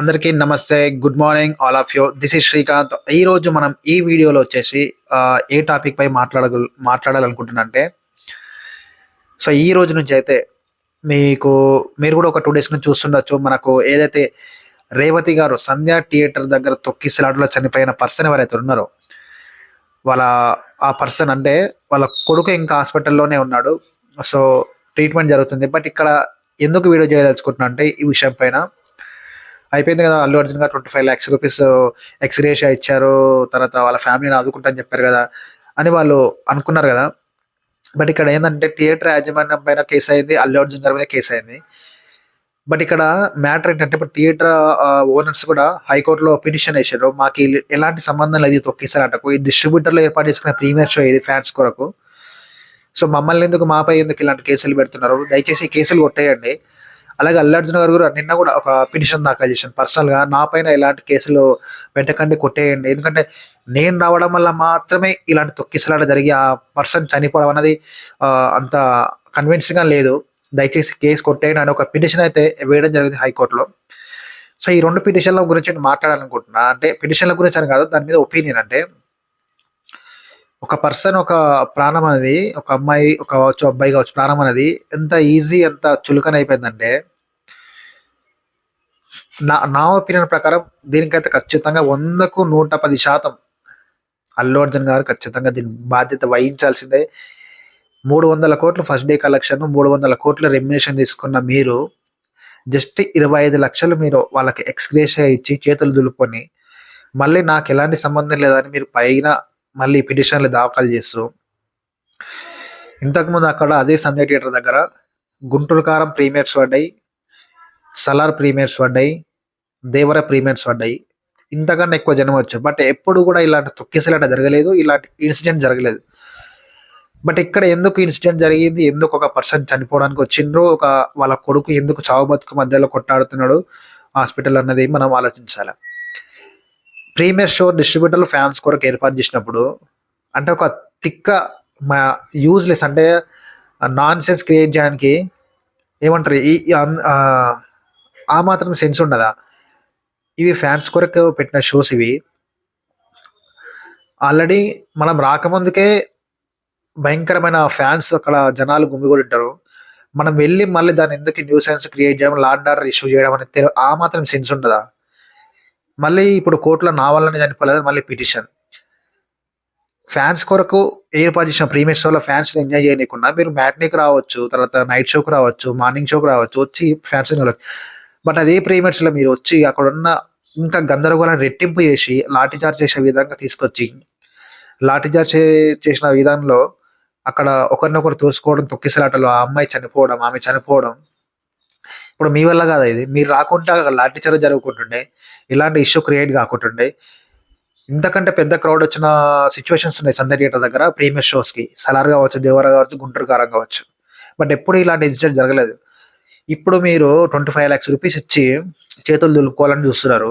అందరికీ నమస్తే good morning all of you this is Srikanth ఈ రోజు మనం ఈ వీడియోలో వచ్చేసి ఏ టాపిక్ పై మాట్లాడగల మాట్లాడాలనుకుంటున్నంటే సో ఈ రోజు నుంచి అయితే మీకు మీరు కూడా ఒక టూ డేస్ నుంచి చూస్తుండొచ్చు. మనకు ఏదైతే రేవతి గారు సంధ్యా థియేటర్ దగ్గర తొక్కిసలాటలో చనిపోయిన పర్సన్ ఎవరైతే ఉన్నారో వాళ్ళ ఆ పర్సన్ అంటే వాళ్ళ కొడుకు ఇంకా హాస్పిటల్లోనే ఉన్నాడు. సో ట్రీట్మెంట్ జరుగుతుంది. బట్ ఇక్కడ ఎందుకు వీడియో చేయదలుచుకుంటున్నా అంటే ఈ విషయం పైన అయిపోయింది కదా అల్లు అర్జున్ గారు twenty five lakhs rupees ex gratia ఇచ్చారు తర్వాత వాళ్ళ ఫ్యామిలీని ఆదుకుంటా అని చెప్పారు కదా అని వాళ్ళు అనుకున్నారు కదా. బట్ ఇక్కడ ఏంటంటే థియేటర్ యాజమాన్యం పైన కేసు అయింది అల్లు అర్జున్ గారి మీద కేసు అయింది. బట్ ఇక్కడ మ్యాటర్ ఏంటంటే ఇప్పుడు థియేటర్ ఓనర్స్ uh, కూడా హైకోర్టులో పిటిషన్ వేసారు. మాకు ఎలాంటి సంబంధం లేదు అంటకు ఈ డిస్ట్రిబ్యూటర్లో ఏర్పాటు చేసుకున్న ప్రీమియర్ షో ఇది ఫ్యాన్స్ కొరకు. సో మమ్మల్ని ఎందుకు మాపై ఎందుకు ఇలాంటి కేసులు పెడుతున్నారు? దయచేసి కేసులు కొట్టేయండి. అలాగే అల్లు అర్జున్ గారు కూడా నిన్న కూడా ఒక పిటిషన్ దాఖలు చేశాను పర్సనల్గా నా పైన ఇలాంటి కేసులు వెంటకండి కొట్టేయండి. ఎందుకంటే నేను రావడం వల్ల మాత్రమే ఇలాంటి తొక్కిసలాట జరిగి ఆ పర్సన్ చనిపోవడం అనేది అంత కన్విన్సింగ్ లేదు. దయచేసి కేసు కొట్టేయండి అని ఒక పిటిషన్ అయితే వేయడం జరిగింది హైకోర్టులో. సో ఈ రెండు పిటిషన్ల గురించి నేను మాట్లాడాలనుకుంటున్నా. అంటే పిటిషన్ల గురించి అని కాదు దాని మీద ఒపీనియన్ అంటే ఒక పర్సన్ ఒక ప్రాణం అనేది ఒక అమ్మాయి ఒక కావచ్చు అబ్బాయి కావచ్చు ప్రాణం అనేది ఎంత ఈజీ ఎంత చులకన అయిపోయిందంటే నా నా ఒపీనియన్ ప్రకారం దీనికైతే ఖచ్చితంగా వందకు నూట పది శాతం అల్లు అర్జున్ గారు ఖచ్చితంగా దీని బాధ్యత వహించాల్సిందే. మూడు వందల కోట్లు ఫస్ట్ డే కలెక్షన్ మూడు వందల కోట్ల రెమ్యునేషన్ తీసుకున్న మీరు జస్ట్ ఇరవై ఐదు లక్షలు మీరు వాళ్ళకి ఎక్స్గ్రేషియా ఇచ్చి చేతులు దులుపుకొని మళ్ళీ నాకు ఎలాంటి సంబంధం లేదని మీరు పైన మళ్ళీ పిటిషన్లు దాఖలు చేస్తూ. ఇంతకుముందు అక్కడ అదే సంధ్య థియేటర్ దగ్గర గుంటూరు కారం ప్రీమియర్స్ పడ్డాయి సలార్ ప్రీమియర్స్ పడ్డాయి దేవర ప్రీమియర్స్ పడ్డాయి. ఇంతకన్నా ఎక్కువ జనం వచ్చారు. బట్ ఎప్పుడు కూడా ఇలాంటి తొక్కిసలాట జరగలేదు ఇలాంటి ఇన్సిడెంట్ జరగలేదు. బట్ ఇక్కడ ఎందుకు ఇన్సిడెంట్ జరిగింది ఎందుకు ఒక పర్సన్ చనిపోవడానికి వచ్చిండ్రు ఒక వాళ్ళ కొడుకు ఎందుకు చావు బతుకు మధ్యలో కొట్టాడుతున్నాడు హాస్పిటల్ అన్నది మనం ఆలోచించాలి? ప్రీమియర్ షో డిస్ట్రిబ్యూటర్లు ఫ్యాన్స్ కొరకు ఏర్పాటు చేసినప్పుడు అంటే ఒక తిక్క మా యూజ్లెస్ అంటే నాన్ సెన్స్ క్రియేట్ చేయడానికి ఏమంటారు? ఈ ఆ, మాత్రం సెన్స్ ఉండదా? ఇవి ఫ్యాన్స్ కొరకు పెట్టిన షోస్ ఇవి. ఆల్రెడీ మనం రాకముందుకే భయంకరమైన ఫ్యాన్స్ అక్కడ జనాలు గుమిగూడి ఉంటారు. మనం వెళ్ళి మళ్ళీ దాన్ని ఎందుకు న్యూ సెన్స్ క్రియేట్ చేయడం లాండ్ ఆర్డర్ ఇష్యూ చేయడం అనేది ఆ మాత్రం సెన్స్ ఉండదా? మళ్ళీ ఇప్పుడు కోర్టులో నా వల్లనే చనిపోలేదు మళ్ళీ పిటిషన్. ఫ్యాన్స్ కొరకు ఏర్పాటు చేసిన ప్రీమియర్ షోలో ఫ్యాన్స్ ఎంజాయ్ చేయకుండా మీరు మ్యాట్నీకి రావచ్చు తర్వాత నైట్ షోకి రావచ్చు మార్నింగ్ షోకి రావచ్చు వచ్చి ఫ్యాన్స్ బట్ అదే ప్రీమియర్స్లో మీరు వచ్చి అక్కడ ఉన్న ఇంకా గందరగోళం రెట్టింపు చేసి లాఠీ చార్జ్ చేసే విధంగా తీసుకొచ్చి లాఠీ చార్జ్ చే- చేసిన విధానంలో అక్కడ ఒకరినొకరు తోసుకోవడం తొక్కిసలాటలు ఆ అమ్మాయి చనిపోవడం ఆమె చనిపోవడం ఇప్పుడు మీ వల్ల కాదు ఇది? మీరు రాకుండా అక్కడ లాఠీ జరుగుకుంటుండే ఇలాంటి ఇష్యూ క్రియేట్ కాకుంటుండే ఇంతకంటే పెద్ద క్రౌడ్ వచ్చిన సిచ్యువేషన్స్ ఉన్నాయి సందర్ థియేటర్ దగ్గర ప్రీమియర్ షోస్కి సలార్ కావచ్చు దేవర కావచ్చు గుంటూరు కారం కావచ్చు. బట్ ఎప్పుడు ఇలాంటి ఇన్సిడెంట్ జరగలేదు. ఇప్పుడు మీరు ట్వంటీ ఫైవ్ ల్యాక్స్ రూపీస్ ఇచ్చి చేతులు దులుపుకోవాలని చూస్తున్నారు.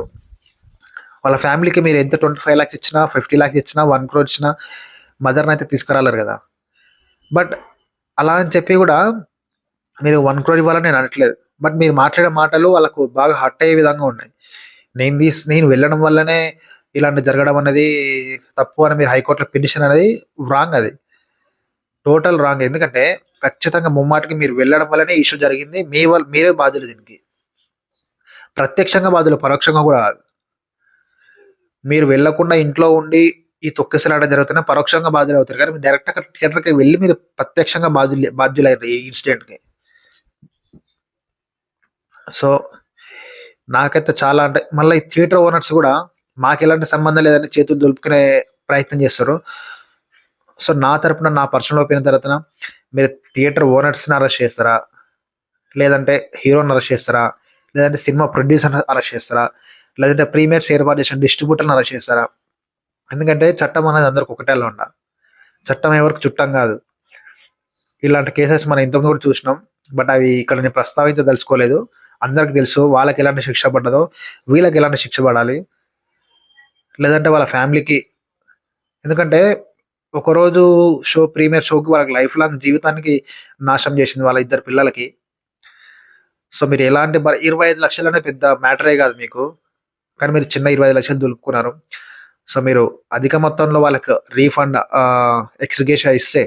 వాళ్ళ ఫ్యామిలీకి మీరు ఎంత ట్వంటీ ఫైవ్ ల్యాక్స్ ఇచ్చినా ఫిఫ్టీ ల్యాక్స్ ఇచ్చినా వన్ క్రోర్ ఇచ్చినా మదర్ని అయితే తీసుకురాలేరు కదా. బట్ అలా అని చెప్పి కూడా మీరు వన్ క్రోర్ ఇవ్వాలని నేను అనట్లేదు. బట్ మీరు మాట్లాడే మాటలు వాళ్ళకు బాగా హర్ట్ అయ్యే విధంగా ఉన్నాయి. నేను తీసి నేను వెళ్ళడం వల్లనే ఇలాంటి జరగడం అనేది తప్పు అని మీరు హైకోర్టులో పిటిషన్ అనేది రాంగ్ అది. టోటల్ రాంగ్ ఎందుకంటే ఖచ్చితంగా ముమ్మాటికి మీరు వెళ్ళడం వల్లనే ఇష్యూ జరిగింది. మీ వల్ల మీరే బాధ్యులు దీనికి. ప్రత్యక్షంగా బాధ్యులు పరోక్షంగా కూడా కాదు. మీరు వెళ్ళకుండా ఇంట్లో ఉండి ఈ తొక్కిసలాట జరుగుతున్న పరోక్షంగా బాధ్యులు అవుతారు. కానీ మీరు డైరెక్ట్ అక్కడ థియేటర్కి వెళ్ళి మీరు ప్రత్యక్షంగా బాధ్యులు బాధ్యులయ్యారు ఈ ఇన్సిడెంట్కి సో నాకైతే చాలా అంటే మళ్ళీ ఈ థియేటర్ ఓనర్స్ కూడా మాకు ఎలాంటి సంబంధం లేదని చేతులు దొలుపుకునే ప్రయత్నం చేస్తారు. సో నా తరపున నా పర్సనల్ ఒపీనియన్ తరపున మీరు థియేటర్ ఓనర్స్ని అరెస్ట్ చేస్తారా? లేదంటే హీరోని అరెస్ట్ చేస్తారా? లేదంటే సినిమా ప్రొడ్యూసర్ని అరెస్ట్ చేస్తారా? లేదంటే ప్రీమియర్స్ ఏర్పాటు చేసిన డిస్ట్రిబ్యూటర్ని అరెస్ట్ చేస్తారా? ఎందుకంటే చట్టం అనేది అందరికి ఒకటేలా ఉండాలి. చట్టం ఎవరికి చుట్టం కాదు. ఇలాంటి కేసెస్ మనం ఇంతకుముందు కూడా చూసినాం. బట్ అవి ఇక్కడ నేను ప్రస్తావించదలుచుకోలేదు. అందరికి తెలుసు వాళ్ళకి ఎలాంటి శిక్ష పడ్డదో వీళ్ళకి ఎలాంటి శిక్ష పడాలి లేదంటే వాళ్ళ ఫ్యామిలీకి ఎందుకంటే ఒకరోజు షో ప్రీమియర్ షోకి వాళ్ళకి లైఫ్ లాంగ్ జీవితానికి నాశనం చేసింది వాళ్ళ ఇద్దరు పిల్లలకి సో మీరు ఎలాంటి మరి 25 లక్షలనే పెద్ద మ్యాటరే కాదు మీకు. కానీ మీరు చిన్న 25 లక్షలు దులుపుకున్నారు. సో మీరు అధిక మొత్తంలో వాళ్ళకి రీఫండ్ ఆహ్, ఇస్తే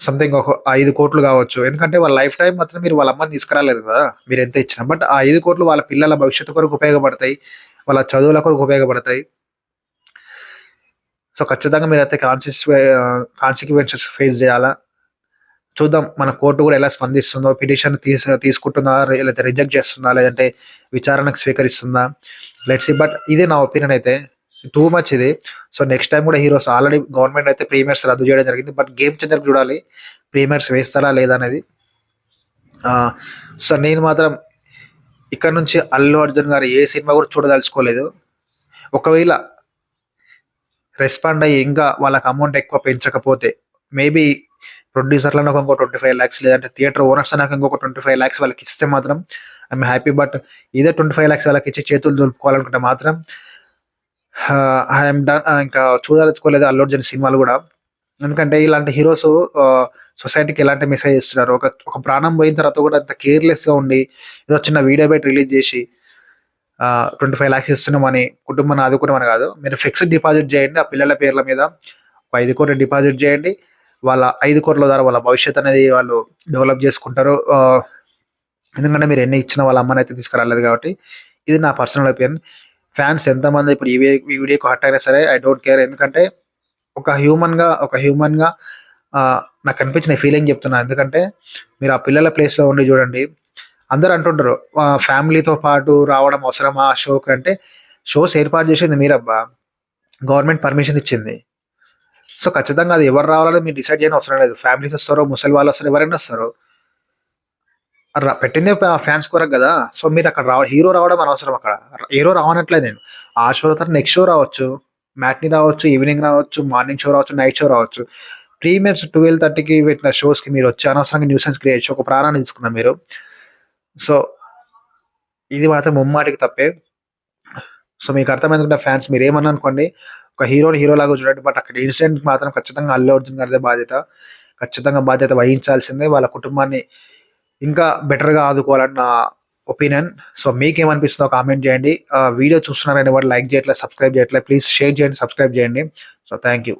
సంథింగ్ ఒక ఐదు కోట్లు కావచ్చు. ఎందుకంటే వాళ్ళ లైఫ్ టైం మాత్రం మీరు వాళ్ళ అమ్మని తీసుకురాలేదు కదా! మీరు ఎంత ఇచ్చినా. బట్ ఆ ఐదు కోట్లు వాళ్ళ పిల్లల భవిష్యత్తు కొరకు ఉపయోగపడతాయి. వాళ్ళ చదువుల కొరకు ఉపయోగపడతాయి. సో ఖచ్చితంగా మీరైతే అయితే ఆహ్, కాన్సిక్వెన్సెస్ ఫేస్ చేయాలా. చూద్దాం మన కోర్టు కూడా ఎలా స్పందిస్తుందో, పిటిషన్ తీసు తీసుకుంటుందా? రి లేతే రిజెక్ట్ చేస్తుందా? లేదంటే విచారణకు స్వీకరిస్తుందా? Let's see. బట్ ఇదే నా ఒపీనియన్ అయితే. టూ మచ్ ఇది. సో నెక్స్ట్ టైం కూడా హీరోస్ ఆల్రెడీ గవర్నమెంట్ అయితే ప్రీమియర్స్ రద్దు చేయడం జరిగింది. బట్ గేమ్ చేంజర్‌కి చూడాలి. ప్రీమియర్స్ వేస్తారా లేదా అనేది. సో నేను మాత్రం ఇక్కడ నుంచి అల్లు అర్జున్ గారు ఏ సినిమా కూడా చూడదలుచుకోలేదు. ఒకవేళ రెస్పాండ్ అయ్యి ఇంకా వాళ్ళకి అమౌంట్ ఎక్కువ పెంచకపోతే మేబీ ప్రొడ్యూసర్‌లన్నా ఇంకో 25,00,000 లేదంటే థియేటర్ ఓనర్స్ నాకు ఇంకొక 25,00,000 వాళ్ళకి ఇస్తే మాత్రం ఐఎమ్ హ్యాపీ. బట్ ఇదే 25,00,000 వాళ్ళకి ఇచ్చి చేతులు దులుపుకోవాలనుకుంటే మాత్రం ఐఎమ్ డన్ ఇంకా చూడదలుచుకోలేదు అల్లు అర్జున్ సినిమాలు కూడా. ఎందుకంటే ఇలాంటి హీరోస్ సొసైటీకి ఎలాంటి మెసేజ్ ఇస్తున్నారు. ఒక ఒక ప్రాణం పోయిన తర్వాత కూడా అంత కేర్‌లెస్‌గా ఉండి ఏదో చిన్న వీడియో బయట రిలీజ్ చేసి ట్వంటీ ఫైవ్ ల్యాక్స్ ఇస్తున్నామని కుటుంబాన్ని ఆదుకోవడం కాదు. మీరు ఫిక్స్డ్ డిపాజిట్ చేయండి. ఆ పిల్లల పేర్ల మీద ఒక 5,00,00,000 డిపాజిట్ చేయండి. వాళ్ళ ఐదు కోట్ల ద్వారా వాళ్ళ భవిష్యత్తు అనేది వాళ్ళు డెవలప్ చేసుకుంటారు. ఎందుకంటే మీరు ఎన్ని ఇచ్చినా వాళ్ళ అమ్మని అయితే తీసుకురాలేదు కాబట్టి. ఇది నా పర్సనల్ ఒపీనియన్. ఫ్యాన్స్ ఎంతమంది ఇప్పుడు ఈ వీడియోకి హట్ అయినా సరే ఐ డోంట్ కేర్. ఎందుకంటే ఒక హ్యూమన్‌గా ఒక హ్యూమన్‌గా నాకు అనిపించిన ఫీలింగ్ చెప్తున్నా. ఎందుకంటే మీరు ఆ పిల్లల ప్లేస్‌లో ఉండి చూడండి. అందరు అంటుంటారు ఫ్యామిలీతో పాటు రావడం అవసరమా షోకి అంటే షోస్ ఏర్పాటు చేసింది మీరబ్బా! గవర్నమెంట్ పర్మిషన్ ఇచ్చింది. సో ఖచ్చితంగా అది ఎవరు రావాలని మీరు డిసైడ్ చేయని అవసరం లేదు. ఫ్యామిలీస్ వస్తారో, ముసలి వాళ్ళు వస్తారు ఎవరైనా వస్తారు. పెట్టిందే ఫ్యాన్స్ కొరకు కదా! సో మీరు అక్కడ రావ హీరో రావడం అనవసరం అక్కడ. హీరో రావనట్లే నేను. ఆ షో తర్వాత నెక్స్ట్ షో రావచ్చు. మ్యాట్ని రావచ్చు, ఈవినింగ్ రావచ్చు, మార్నింగ్ షో రావచ్చు, నైట్ షో రావచ్చు. ప్రీమియర్స్ 12:30కి పెట్టిన షోస్‌కి మీరు వచ్చి అనవసరంగా న్యూసెన్స్ క్రియేట్ చేసి ఒక ప్రాణాన్ని తీసుకున్నారు మీరు. సో ఇది మాత్రం ముమ్మాటికి తప్పే. సో మీకు అర్థమైందనుకుంటా ఫ్యాన్స్ మీరేమన్నా అనుకోండి. ఒక హీరోని హీరోలాగా చూడండి. బట్ అక్కడ ఇన్సిడెంట్ మాత్రం ఖచ్చితంగా అల్లు అర్జున్ గారిదే బాధ్యత. ఖచ్చితంగా బాధ్యత వహించాల్సిందే. వాళ్ళ కుటుంబాన్ని ఇంకా బెటర్‌గా ఆదుకోవాలని నా ఒపీనియన్. సో మీకేమనిపిస్తుందో కామెంట్ చేయండి. వీడియో చూస్తున్నారని వాడు లైక్ చేయట్లేదు, సబ్స్క్రైబ్ చేయట్లేదు. ప్లీజ్ షేర్ చేయండి, సబ్స్క్రైబ్ చేయండి. So thank you.